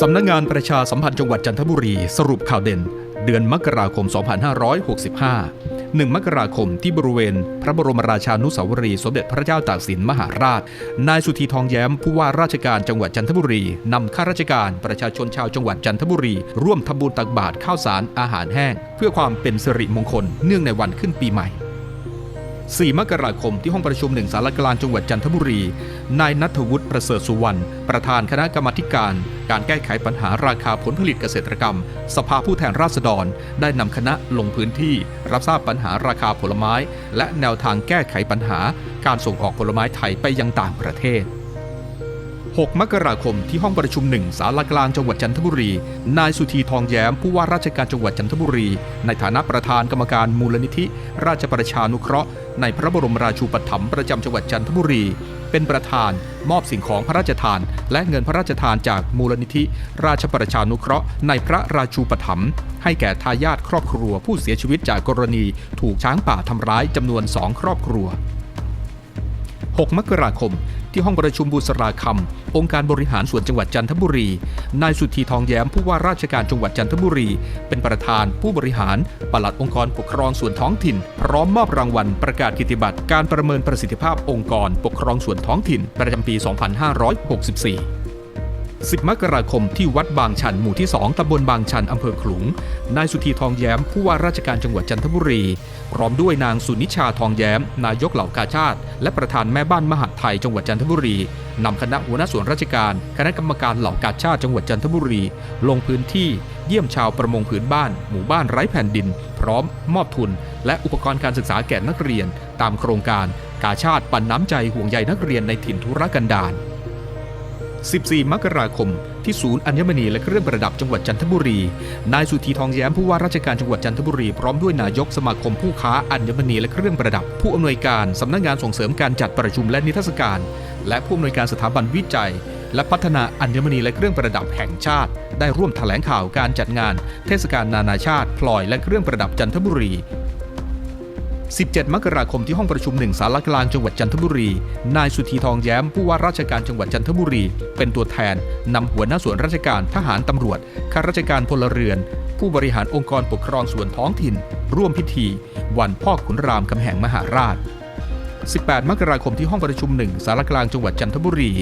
สำนักงานประชาสัมพันธ์จังหวัดจันทบุรีสรุปข่าวเด่น เดือนมกราคม 2565 1 มกราคมที่บริเวณ พระบรมราชานุสาวรีย์สมเด็จพระเจ้าตากสินมหาราช นายสุธีทองแย้มผู้ว่าราชการจังหวัดจันทบุรีนำข้าราชการประชาชนชาวจังหวัดจันทบุรี ร่วมทำบุญตักบาตรข้าวสารอาหารแห้ง เพื่อความเป็นสิริมงคลเนื่องในวันขึ้นปีใหม่ 4 มกราคมที่ห้องประชุมหนึ่งสารกลางจังหวัดจันทบุรี นายนัทวุฒิประเสริฐสุวรรณ ประธานคณะกรรมาการ การแก้ไขปัญหาราคาผลผลิตเกษตรกรรม สภาผู้แทนราษฎร ได้นำคณะลงพื้นที่ รับทราบปัญหาราคาผลไม้ และแนวทางแก้ไขปัญหา การส่งออกผลไม้ไทยไปยังต่างประเทศ 6 มกราคมที่ห้องประชุมหนึ่งสารกลางจังหวัดจันทบุรี นายสุธีทองแย้มผู้ว่าราชการจังหวัดจันทบุรี ในฐานะประธานกรรมการมูลนิธิ ราชประชานุเคราะห์ ในพระบรมราชูปถัมภ์ประจำจังหวัดจันทบุรี เป็นประธานมอบสิ่งของพระราชทาน และเงินพระราชทานจากมูลนิธิ ราชประชานุเคราะห์ ในพระราชูปถัมภ์ให้แก่ทายาทครอบครัวผู้เสียชีวิตจากกรณี ถูกช้างป่าทำร้ายจำนวนสองครอบครัว 6 มกราคม ที่ห้องประชุมบุษราคำองค์การบริหารส่วนจังหวัดจันทบุรี นายสุธีทองแย้มผู้ว่าราชการจังหวัดจันทบุรี เป็นประธานผู้บริหารปลัดองค์กรปกครองส่วนท้องถิ่น พร้อมมอบรางวัลประกาศกิตติบัตรการประเมินประสิทธิภาพองค์กร ปกครองส่วนท้องถิ่นประจำปี 2564 10 มกราคมที่วัดบางชันหมู่ที่ 2ตำบลบางชันอำเภอขลุง นายสุธีทองแย้ม ผู้ว่าราชการจังหวัดจันทบุรี พร้อมด้วยนางสุนิชาทองแย้ม นายกเหล่ากาชาติ และประธานแม่บ้านมหาดไทยจังหวัดจันทบุรีนำคณะหัวหน้าส่วนราชการ คณะกรรมการเหล่ากาชาติจังหวัดจันทบุรี ลงพื้นที่เยี่ยมชาวประมงผืนบ้าน หมู่บ้านไร้แผ่นดิน พร้อมมอบทุน และอุปกรณ์การศึกษาแก่นักเรียน ตามโครงการกาชาติปันน้ำใจห่วงใยนักเรียนในถิ่นทุรกันดาร 14 มกราคม ที่ศูนย์อัญมณีและเครื่องประดับจังหวัดจันทบุรี นายสุธีทองแย้มผู้ว่าราชการจังหวัดจันทบุรีพร้อมด้วยนายกสมาคมผู้ค้าอัญมณีและเครื่องประดับ ผู้อำนวยการสำนักงานส่งเสริมการจัดประชุมและนิทรรศการ และผู้อำนวยการสถาบันวิจัย และพัฒนาอัญมณีและเครื่องประดับแห่งชาติ ได้ร่วมแถลงข่าวการจัดงาน เทศกาลนานาชาติพลอยและเครื่องประดับจันทบุรี 17 มกราคมที่ห้องประชุมหนึ่งสารกลางจังหวัดจันทบุรี นายสุธีทองแย้มผู้ว่าราชการจังหวัดจันทบุรี เป็นตัวแทนนำหัวหน้าส่วนราชการทหารตำรวจข้าราชการพลเรือน ผู้บริหารองค์กรปกครองส่วนท้องถิ่น ร่วมพิธี วันพ่อขุนรามคำแหงมหาราช 18 มกราคมที่ห้องประชุมหนึ่งสารกลางจังหวัดจันทบุรี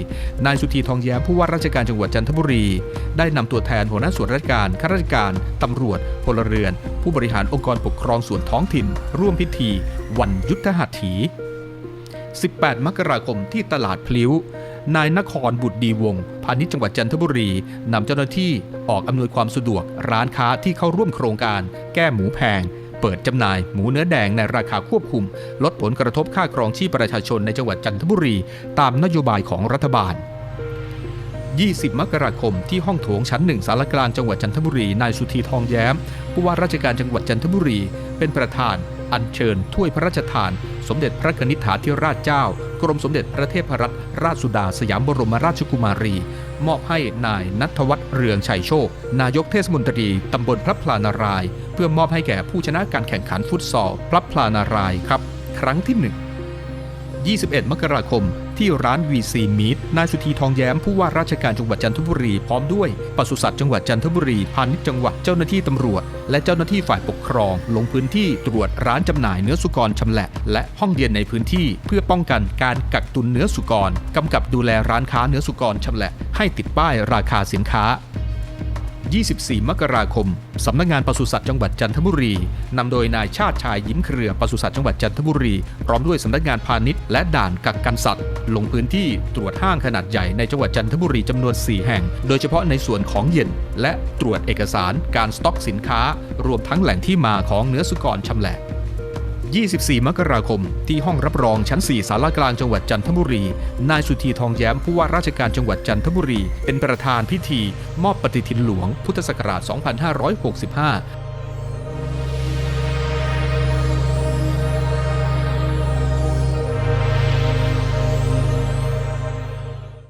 นายสุธีทองแย้มผู้ว่าราชการจังหวัดจันทบุรี ได้นำตัวแทนหัวหน้าส่วนราชการ ข้าราชการตำรวจ พลเรือน ผู้บริหารองค์กรปกครองส่วนท้องถิ่น ร่วมพิธี วันยุทธหัตถี 18 มกราคมที่ตลาดพลิ้วนายนครบุตรดีวงศ์พาณิชย์จังหวัดจันทบุรีนำเจ้าหน้าที่ออกอำนวยความสะดวกร้านค้าที่เข้าร่วมโครงการ แก้หมูแพง เปิดจำหน่ายหมูเนื้อแดงในราคาควบคุม ลดผลกระทบค่าครองชีพประชาชนในจังหวัดจันทบุรี ตามนโยบายของรัฐบาล 20 มกราคมที่ห้องโถงชั้นหนึ่งสารกลางจังหวัดจันทบุรี นายสุธีทองแย้ม ผู้ว่าราชการจังหวัดจันทบุรี เป็นประธาน อัญเชิญถ้วยพระราชทาน สมเด็จพระนิษฐาธิราชเจ้า รมสมเด็จพระเทพรัตนราชสุดาสยามบรมราชกุมารี มอบให้นายนัทวัฒน์เรืองชัยโชค นายกเทศมนตรีตำบลพระพลานาราย เพื่อมอบให้แก่ผู้ชนะการแข่งขันฟุตซอลพระพลานารายครับ ครั้งที่หนึ่ง 21 มกราคม ที่ร้าน VC Meat นายสุธีทองแย้มผู้ว่าราชการจังหวัดจันทบุรี พร้อมด้วยปศุสัตว์จังหวัดจันทบุรีพาณิชย์จังหวัดเจ้าหน้าที่ตำรวจ และเจ้าหน้าที่ฝ่ายปกครอง ลงพื้นที่ตรวจร้านจำหน่ายเนื้อสุกรชำแหละและห้องเย็นในพื้นที่ เพื่อป้องกันการกักตุนเนื้อสุกรกำกับดูแลร้านค้าเนื้อสุกรชำแหละให้ติดป้ายราคาสินค้า 24 มกราคม สำนักงานปศุสัตว์จังหวัดจันทบุรี นำโดยนายชาติชายยิ้มเครือปศุสัตว์จังหวัดจันทบุรี พร้อมด้วยสำนักงานพาณิชย์และด่านกักกันสัตว์ ลงพื้นที่ตรวจห้างขนาดใหญ่ในจังหวัดจันทบุรีจำนวน 4 แห่ง โดยเฉพาะในส่วนของเย็น และตรวจเอกสารการสต็อกสินค้า รวมทั้งแหล่งที่มาของเนื้อสุกรชำแหละ 24 มกราคม ที่ห้องรับรองชั้น4สารกลางจังหวัดจันทบุรี นายสุธีทองแย้มผู้ว่าราชการจังหวัดจันทบุรี เป็นประธานพิธี มอบปฏิทินหลวงพุทธศักราช 2565